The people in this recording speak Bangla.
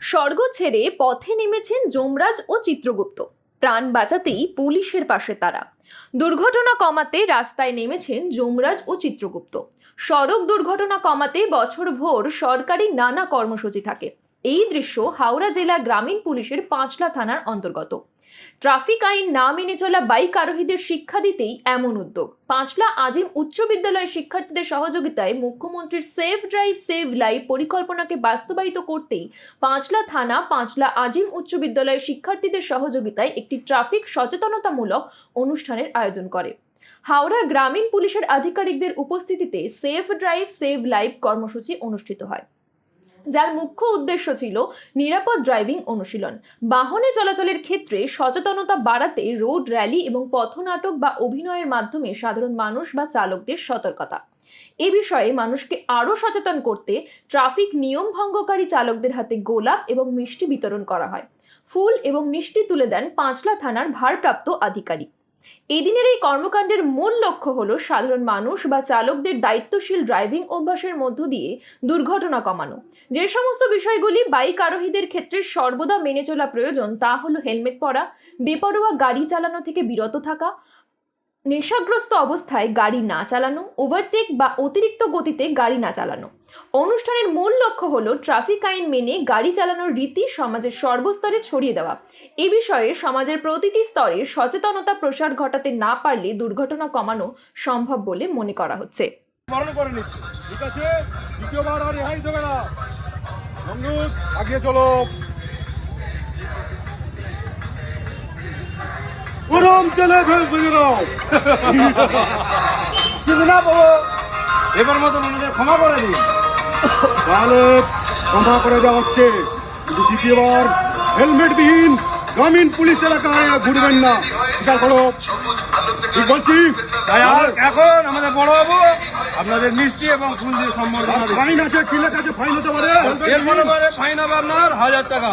স্বর্গ ছেড়ে পথে নেমেছেন যমরাজ ও চিত্রগুপ্ত। প্রাণ বাঁচাতেই পুলিশের পাশে তারা। দুর্ঘটনা কমাতে রাস্তায় নেমেছেন যমরাজ ও চিত্রগুপ্ত। সড়ক দুর্ঘটনা কমাতে বছর ভোর সরকারি নানা কর্মসূচি থাকে। এই দৃশ্য হাওড়া জেলা গ্রামীণ পুলিশের পাঁচলা থানার অন্তর্গত। ট্রাফিক আইন না মেনে চলা বাইক আরোহীদের শিক্ষা দিতেই এমন উদ্যোগ। পাঁচলা আজিম উচ্চ বিদ্যালয়ের শিক্ষার্থীদের সহযোগিতায় মুখ্যমন্ত্রীর সেফ ড্রাইভ, সেভ লাইফ পরিকল্পনাকে বাস্তবায়িত করতেই পাঁচলা থানা, পাঁচলা আজিম উচ্চ বিদ্যালয়ের শিক্ষার্থীদের সহযোগিতায় একটি ট্রাফিক সচেতনতামূলক অনুষ্ঠানের আয়োজন করে। হাওড়া গ্রামীণ পুলিশের আধিকারিকদের উপস্থিতিতে সেফ ড্রাইভ, সেভ লাইফ কর্মসূচি অনুষ্ঠিত হয়। যার মুখ্য উদ্দেশ্য ছিল নিরাপদ ড্রাইভিং অনুশীলন। বাহনে চলাচলের ক্ষেত্রে সচেতনতা বাড়াতে রোড র্যালি এবং পথনাটক বা অভিনয়ের মাধ্যমে সাধারণ মানুষ বা চালকদের সতর্কতা। এ বিষয়ে মানুষকে আরও সচেতন করতে ট্রাফিক নিয়ম ভঙ্গকারী চালকদের হাতে গোলাপ এবং মিষ্টি বিতরণ করা হয়। ফুল এবং মিষ্টি তুলে দেন পাঁচলা থানার ভারপ্রাপ্ত আধিকারিক। এদিনের এই কর্মকাণ্ডের মূল লক্ষ্য হলো সাধারণ মানুষ বা চালকদের দায়িত্বশীল ড্রাইভিং অভ্যাসের মধ্য দিয়ে দুর্ঘটনা কমানো। যে সমস্ত বিষয়গুলি বাইক আরোহীদের ক্ষেত্রে সর্বদা মেনে চলা প্রয়োজন তা হলো হেলমেট পরা, বেপরোয়া গাড়ি চালানো থেকে বিরত থাকা নেশাগ্রস্ত অবস্থায় গাড়ি না চালানো ওভারটেক বা অতিরিক্ত গতিতে গাড়ি না চালানো। অনুষ্ঠানের মূল লক্ষ্য হল ট্রাফিক আইন মেনে গাড়ি চালানোর রীতি সমাজের সর্বস্তরে ছড়িয়ে দেওয়া। এ বিষয়ে সমাজের প্রতিটি স্তরে সচেতনতা প্রসার ঘটাতে না পারলে দুর্ঘটনা কমানো সম্ভব বলে মনে করা হচ্ছে। দ্বিতীয়বার আর রেহাই দেবে না। চলো। গরম তেলে নাও না এবার মতন ওনাদের ক্ষমা করে দিন। তাহলে ক্ষমা করে দেওয়া হচ্ছে। কিন্তু দ্বিতীয়বার গ্রামীণ পুলিশ এলাকায় ঘুরবেন না। স্বীকার করো। ঠিক বলছি? এখন আমাদের বড় বাবু আপনাদের মিষ্টি এবং ফুল দিয়ে সম্বর্ধনা ফাইন আছে কি লেখা আছে? ফাইন হতে পারে। এর পরে পরে ফাইন হবে আপনার হাজার টাকা।